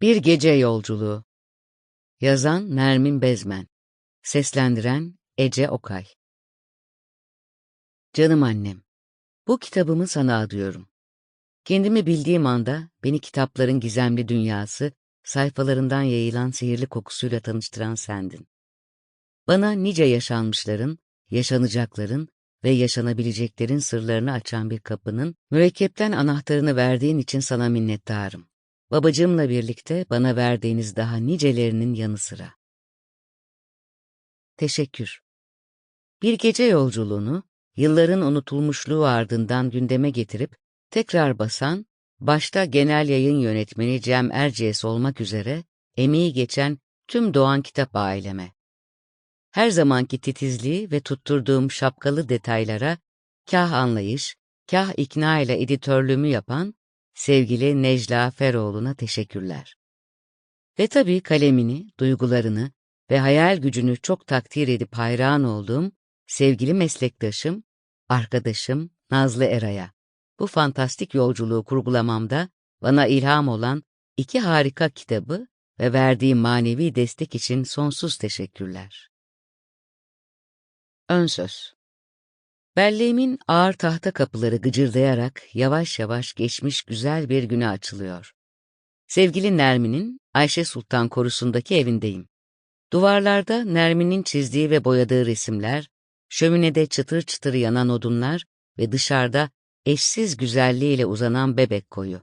Bir Gece Yolculuğu Yazan Nermin Bezmen Seslendiren Ece Okay Canım annem, bu kitabımı sana adıyorum. Kendimi bildiğim anda beni kitapların gizemli dünyası, sayfalarından yayılan sihirli kokusuyla tanıştıran sendin. Bana nice yaşanmışların, yaşanacakların ve yaşanabileceklerin sırlarını açan bir kapının mürekkepten anahtarını verdiğin için sana minnettarım. Babacığımla birlikte bana verdiğiniz daha nicelerinin yanı sıra. Teşekkür. Bir gece yolculuğunu, yılların unutulmuşluğu ardından gündeme getirip, tekrar basan, başta genel yayın yönetmeni Cem Erciyes olmak üzere, emeği geçen tüm Doğan Kitap aileme. Her zamanki titizliği ve tutturduğum şapkalı detaylara, kah anlayış, kah ikna ile editörlüğümü yapan, sevgili Necla Feroğlu'na teşekkürler. Ve tabii kalemini, duygularını ve hayal gücünü çok takdir edip hayran olduğum sevgili meslektaşım, arkadaşım Nazlı Eray'a. Bu fantastik yolculuğu kurgulamamda bana ilham olan iki harika kitabı ve verdiği manevi destek için sonsuz teşekkürler. Ön söz Belleğimin ağır tahta kapıları gıcırdayarak yavaş yavaş geçmiş güzel bir güne açılıyor. Sevgili Nermin'in Ayşe Sultan korusundaki evindeyim. Duvarlarda Nermin'in çizdiği ve boyadığı resimler, şöminede çıtır çıtır yanan odunlar ve dışarıda eşsiz güzelliğiyle uzanan bebek koyu.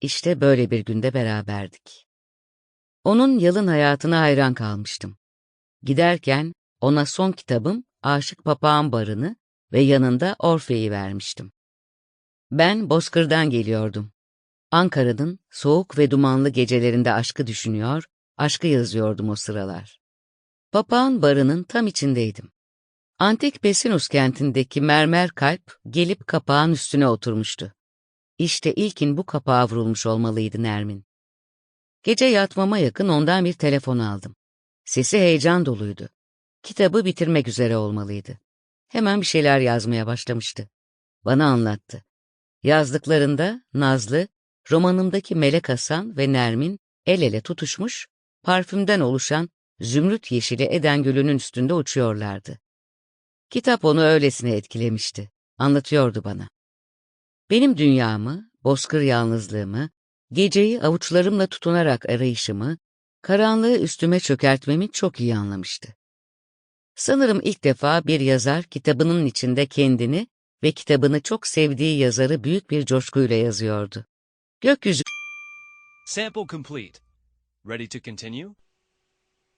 İşte böyle bir günde beraberdik. Onun yalın hayatına hayran kalmıştım. Giderken ona son kitabım Aşık Papağan Barını ve yanında Orfe'yi vermiştim. Ben Bozkır'dan geliyordum. Ankara'nın soğuk ve dumanlı gecelerinde aşkı düşünüyor, aşkı yazıyordum o sıralar. Papağan barının tam içindeydim. Antik Besinus kentindeki mermer kalp gelip kapağın üstüne oturmuştu. İşte ilkin bu kapağa vurulmuş olmalıydı Nermin. Gece yatmama yakın ondan bir telefon aldım. Sesi heyecan doluydu. Kitabı bitirmek üzere olmalıydı. Hemen bir şeyler yazmaya başlamıştı. Bana anlattı. Yazdıklarında Nazlı, romanımdaki Melek Hasan ve Nermin el ele tutuşmuş, parfümden oluşan zümrüt yeşili Eden Gölü'nün üstünde uçuyorlardı. Kitap onu öylesine etkilemişti. Anlatıyordu bana. Benim dünyamı, bozkır yalnızlığımı, geceyi avuçlarımla tutunarak arayışımı, karanlığı üstüme çökertmemi çok iyi anlamıştı. Sanırım ilk defa bir yazar kitabının içinde kendini ve kitabını çok sevdiği yazarı büyük bir coşkuyla yazıyordu. Gökyüzü Sample complete. Ready to continue?